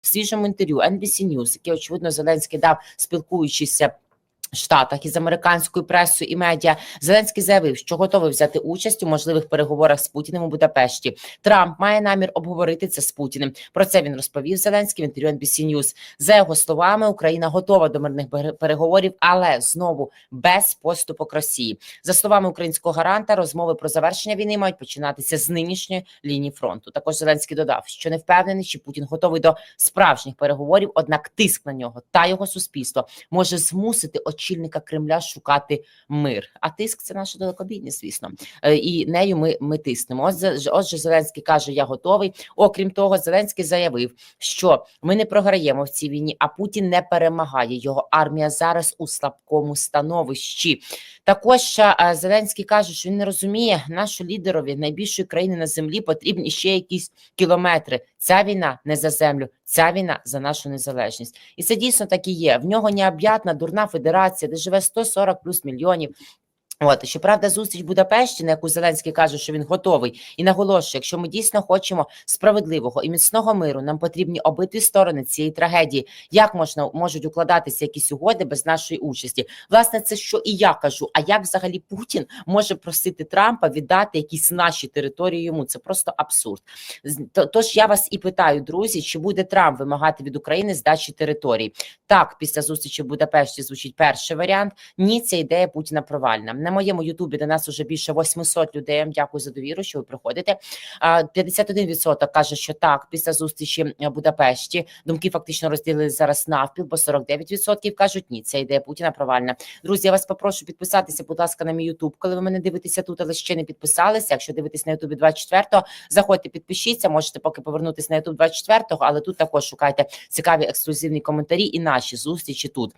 в свіжому інтерв'ю NBC News, яке очевидно Зеленський дав, спілкуючися. Штатах із американською пресою і медіа Зеленський заявив, що готовий взяти участь у можливих переговорах з Путіним у Будапешті. Трамп має намір обговорити це з Путіним. Про це він розповів Зеленський в інтерв'ю NBC News. За його словами, Україна готова до мирних переговорів, але знову без поступок Росії. За словами українського гаранта, розмови про завершення війни мають починатися з нинішньої лінії фронту. Також Зеленський додав, що не впевнений, чи Путін готовий до справжніх переговорів однак тиск на нього та його суспільство може змусити очільника Кремля шукати мир. А тиск це наша далекобійність, звісно, Е, і нею ми, ми тиснемо. Отже, отже, Зеленський каже: Я готовий. Окрім того, Зеленський заявив, що ми не програємо в цій війні, а Путін не перемагає. Його армія зараз у слабкому становищі. Також е, Зеленський каже, що він не розуміє, нашу лідерові найбільшої країни на землі потрібні ще якісь кілометри. Ця війна не за землю, ця війна за нашу незалежність. І це дійсно так і є. В нього необ'ятна дурна федерація, де живе 140 плюс мільйонів. От щоправда, зустріч в Будапешті, на яку Зеленський каже, що він готовий, і наголошує, якщо ми дійсно хочемо справедливого і міцного миру, нам потрібні обидві сторони цієї трагедії. Як можна можуть укладатися якісь угоди без нашої участі? Власне, це що і я кажу. А як взагалі Путін може просити Трампа віддати якісь наші території йому? Це просто абсурд. Тож я вас і питаю, друзі, чи буде Трамп вимагати від України здачі територій? Так, після зустрічі в Будапешті звучить перший варіант. Ні, ця ідея Путіна провальна. На моєму Ютубі до нас уже більше 800 людей. Дякую за довіру, що ви приходите. А, 51% каже, що так, після зустрічі в Будапешті. Думки фактично розділили зараз навпіл, бо 49% кажуть, ні, ця ідея Путіна провальна. Друзі, я вас попрошу підписатися, будь ласка, на мій Ютуб, коли ви мене дивитеся тут, але ще не підписалися. Якщо дивитесь на Ютубі 24-го, заходьте, підпишіться. Можете поки повернутися на Ютуб 24-го, але тут також шукайте цікаві ексклюзивні коментарі і наші зустрічі тут.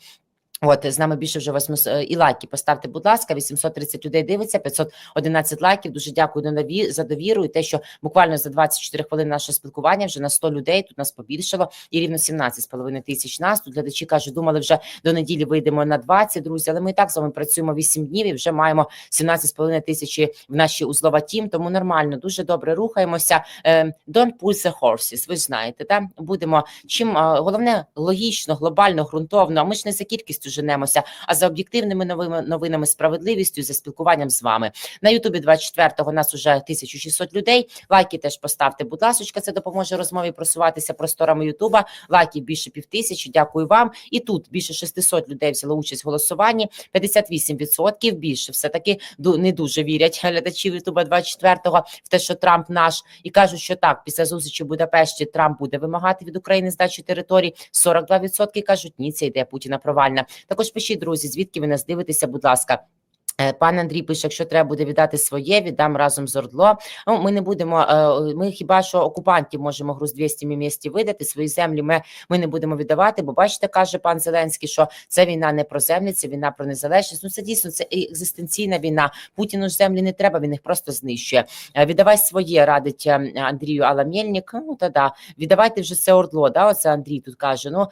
От з нами більше вже 800 і лайки. Поставте, будь ласка, 830 людей дивиться, 511 лайків. Дуже дякую за довіру і те, що буквально за 24 хвилини наше спілкування вже на 100 людей. Тут нас побільшало і рівно 17,5 тисяч нас. Тут глядачі кажуть, думали, вже до неділі вийдемо на 20, друзі. Але ми і так з вами працюємо 8 днів і вже маємо 17,5 тисячі в нашій узлова тім. Тому нормально, дуже добре рухаємося. Е, Don't pull the horses, ви ж знаєте, та будемо чим головне логічно, глобально, ґрунтовно. А ми ж не за кількістю женемося, а за об'єктивними новими новинами, справедливістю, за спілкуванням з вами. На Ютубі 24-го нас уже 1600 людей. Лайки теж поставте, будь ласка, це допоможе розмові просуватися просторами Ютуба. Лайків більше півтисячі. Дякую вам. І тут більше 600 людей взяло участь в голосуванні. 58% більше все таки не дуже вірять глядачів Ютуба 24-го в те, що Трамп наш, і кажуть, що так, після зустрічі в Будапешті Трамп буде вимагати від України здачі територій. 42% кажуть, ні, це ідея Путіна провальна. Також пишіть, друзі, звідки ви нас дивитеся, будь ласка. Е, Пан Андрій пише, якщо треба буде віддати своє, віддам разом з Ордло. Ну, ми не будемо. е, Ми хіба що окупантів можемо груз 200 місті видати. Свої землі ми, ми не будемо віддавати. Бо бачите, каже пан Зеленський, що це війна не про землі, це війна про незалежність. Ну це дійсно це екзистенційна війна. Путіну ж землі не треба, він їх просто знищує. Е, Віддавай своє, радить е, Андрію Аламєльнік. Ну та да, віддавайте вже це Ордло. Да, оце Андрій тут каже. Ну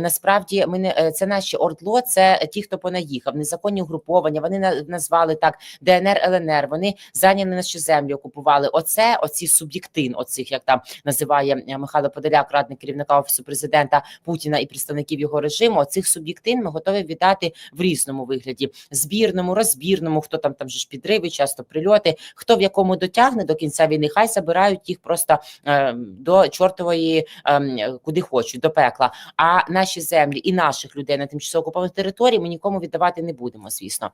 насправді ми не це наші Ордло, це ті, хто понаїхав, незаконні угруповання. Вони на- назвали так ДНР, ЛНР. Вони зайняли наші землі, окупували. Оце оці суб'єктин, оцих як там називає е, Михайло Подоляк, радник керівника офісу президента Путіна і представників його режиму. Оцих суб'єктин ми готові віддати в різному вигляді: збірному, розбірному. Хто там там же ж підриви, часто прильоти. Хто в якому дотягне до кінця війни, хай забирають їх просто е, до чортової, е, куди хочуть, до пекла. А наші землі і наших людей на тимчасово окупованих території ми нікому віддавати не будемо, звісно.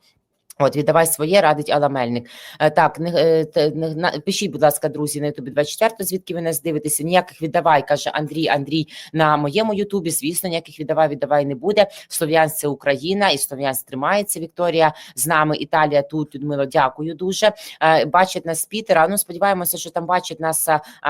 От, віддавай своє, радить Алла Мельник. Е, Так, не, е, не, пишіть, будь ласка, друзі, на Ютубі 24, звідки ви нас дивитеся. Ніяких віддавай, каже Андрій. Андрій на моєму Ютубі. Звісно, ніяких віддавай, віддавай не буде. Слов'янськ це Україна, і Слов'янськ тримається. Вікторія з нами. Італія тут. Людмило, дякую дуже. Е, Бачать нас Пітера. Ну, сподіваємося, що там бачать нас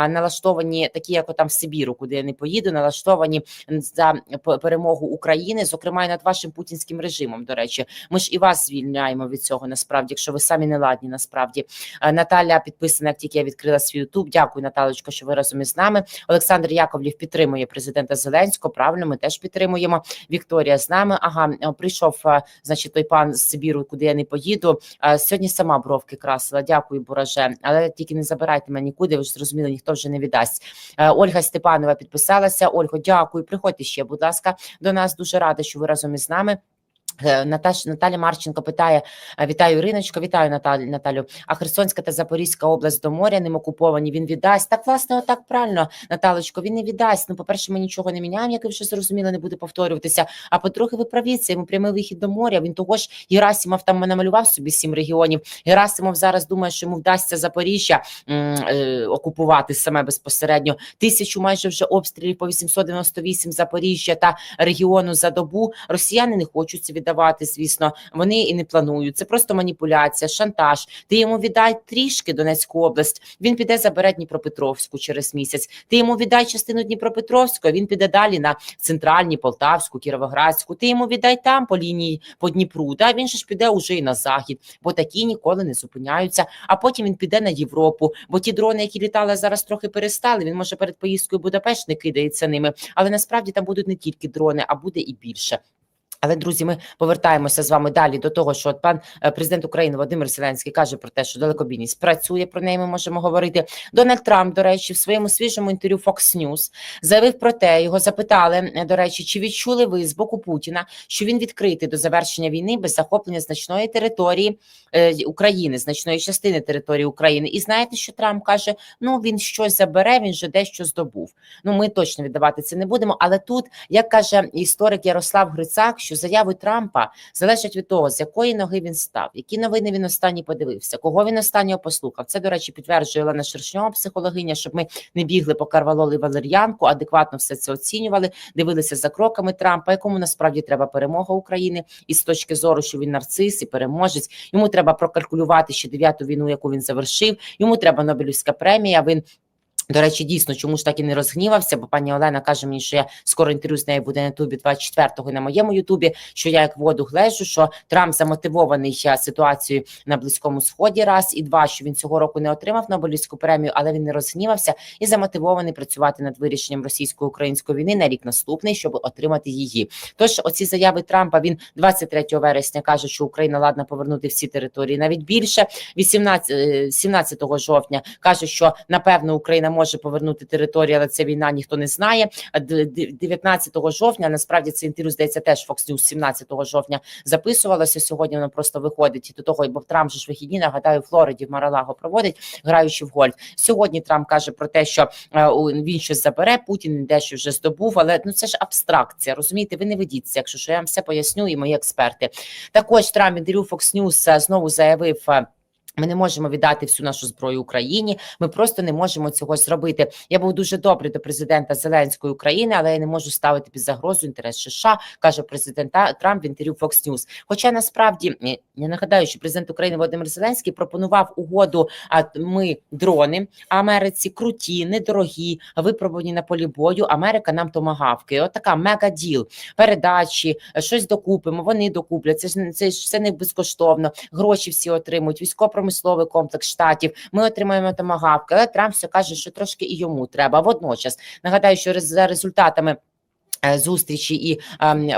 налаштовані, такі, як там в Сибіру, куди я не поїду, налаштовані за перемогу України, зокрема і над вашим путінським режимом. До речі, ми ж і вас звільняємо від від цього. Насправді, якщо ви самі не ладні, насправді Е, Наталя підписана, як тільки я відкрила свій Ютуб. Дякую, Наталочко, що ви разом із нами. Олександр Яковлів підтримує президента Зеленського. Правильно, ми теж підтримуємо. Вікторія з нами. Ага, е, прийшов, е, значить, той пан з Сибіру, куди я не поїду. Сьогодні сама бровки красила. Дякую, Бураже. Але тільки не забирайте мене нікуди. Ви ж зрозуміли, ніхто вже не віддасть. Ольга Степанова підписалася. Ольго, дякую. Приходьте ще, будь ласка, до нас. Дуже рада, що ви разом із нами. Е, Наташ Наталя Марченко питає: е, вітаю Іриночко, вітаю Наталю Наталю. А Херсонська та Запорізька область до моря ним окуповані. Він віддасть. Так, власне, отак правильно, Наталочко. Він не віддасть. Ну, по-перше, ми нічого не міняємо, як ви вже зрозуміли, не буде повторюватися. А по-друге, ви праві, це йому прямий вихід до моря. Він того ж Герасимов там намалював собі сім регіонів. Герасимов зараз думає, що йому вдасться Запоріжжя е, окупувати саме безпосередньо. Тисячу майже вже обстрілів по 898 Запоріжжя та регіону за добу. Росіяни не хочуть це віддавати. Звісно, вони і не планують. Це просто маніпуляція, шантаж. Ти йому віддай трішки Донецьку область. Він піде забере Дніпропетровську через місяць. Ти йому віддай частину Дніпропетровської. Він піде далі на центральні Полтавську, Кіровоградську. Ти йому віддай там по лінії по Дніпру. Да він ж піде уже і на захід, бо такі ніколи не зупиняються. А потім він піде на Європу. Бо ті дрони, які літали зараз, трохи перестали. Він може перед поїздкою в Будапешт не кидається ними, але насправді там будуть не тільки дрони, а буде і більше. Але друзі, ми повертаємося з вами далі до того, що от пан е, президент України Володимир Зеленський каже про те, що далекобійність працює. Про неї ми можемо говорити. Дональд Трамп, до речі, в своєму свіжому інтерв'ю Fox News заявив про те, його запитали е, до речі, чи відчули ви з боку Путіна, що він відкритий до завершення війни без захоплення значної території е, України, значної частини території України. І знаєте, що Трамп каже: ну він щось забере, він же дещо здобув. Ну ми точно віддавати це не будемо. Але тут, як каже історик Ярослав Грицак, що заяви Трампа залежать від того, з якої ноги він став, які новини він останні подивився, кого він останнього послухав. Це, до речі, підтверджує Олена Шершньова, психологиня, щоб ми не бігли по Карвалоли Валер'янку, адекватно все це оцінювали, дивилися за кроками Трампа, якому насправді треба перемога України, і з точки зору, що він нарцис і переможець. Йому треба прокалькулювати ще дев'яту війну, яку він завершив. Йому треба Нобелівська премія. Він до речі, дійсно, чому ж так і не розгнівався, бо пані Олена каже мені, що я скоро інтерв'ю з нею буде на Ютубі 24-го і на моєму Ютубі, що я як воду глежу, що Трамп замотивований ситуацією на Близькому Сході, раз і два, що він цього року не отримав Нобелівську премію, але він не розгнівався і замотивований працювати над вирішенням російсько-української війни на рік наступний, щоб отримати її. Тож оці заяви Трампа він 23 вересня каже, що Україна ладна повернути всі території навіть більше. 18, е, 17 жовтня каже, що напевно Україна може повернути територію, але це війна ніхто не знає. А д- д- 19 жовтня насправді це інтерв'ю здається теж Fox News 17 жовтня записувалося. Сьогодні воно просто виходить до того, бо Трамп же ж вихідні нагадаю, в Флориді в Маралаго проводить, граючи в гольф. Сьогодні Трамп каже про те, що е, він щось забере, Путін дещо вже здобув, але ну це ж абстракція. Розумієте, ви не ведіться, якщо що я вам все поясню, і мої експерти. Також Трамп інтерв'ю Fox News е, знову заявив. Ми не можемо віддати всю нашу зброю Україні. Ми просто не можемо цього зробити. Я був дуже добрий до президента Зеленської України, але я не можу ставити під загрозу інтерес США, каже президент Трамп в інтерв'ю Fox News. Хоча насправді я нагадаю, що президент України Володимир Зеленський пропонував угоду. А ми дрони Америці круті, недорогі, випробувані на полі бою. Америка нам томагавки. От така мега діл, передачі, щось докупимо. Вони докуплять. Це ж все не безкоштовно. Гроші всі отримують. Військово-промисловий комплекс штатів. Ми отримаємо томагавки. Але Трамп все каже, що трошки і йому треба. Водночас нагадаю, що за результатами. Е, Зустрічі і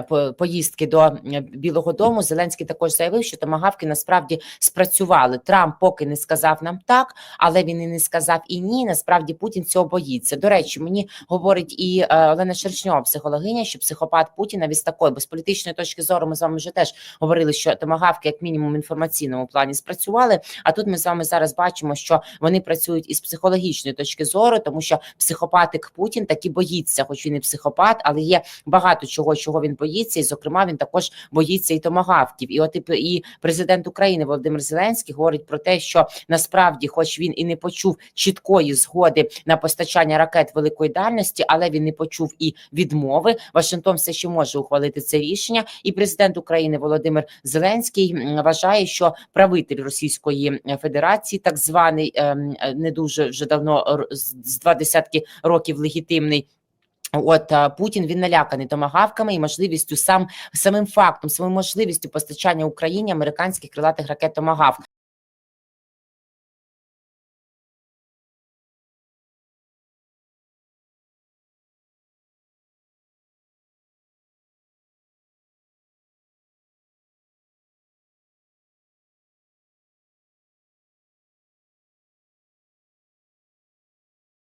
по- поїздки до Білого Дому Зеленський також заявив, що томагавки насправді спрацювали. Трамп поки не сказав нам так, але він і не сказав і ні. Насправді Путін цього боїться. До речі, мені говорить і е, Олена Шершньова, психологиня, що психопат Путіна від такої, бо з політичної точки зору ми з вами вже теж говорили, що томагавки, як мінімум, в інформаційному плані спрацювали. А тут ми з вами зараз бачимо, що вони працюють із психологічної точки зору, тому що психопатик Путін таки боїться, хоч він і психопат, але є багато чого, чого він боїться, і зокрема він також боїться і томагавків. І от і, президент України Володимир Зеленський говорить про те, що насправді, хоч він і не почув чіткої згоди на постачання ракет великої дальності, але він не почув і відмови. Вашингтон все ще може ухвалити це рішення. І президент України Володимир Зеленський вважає, що правитель Російської Федерації, так званий ем, е, не дуже вже давно з два десятки років легітимний. От Путін він наляканий томагавками і можливістю сам самим фактом, самим можливістю постачання Україні американських крилатих ракет Томагавк.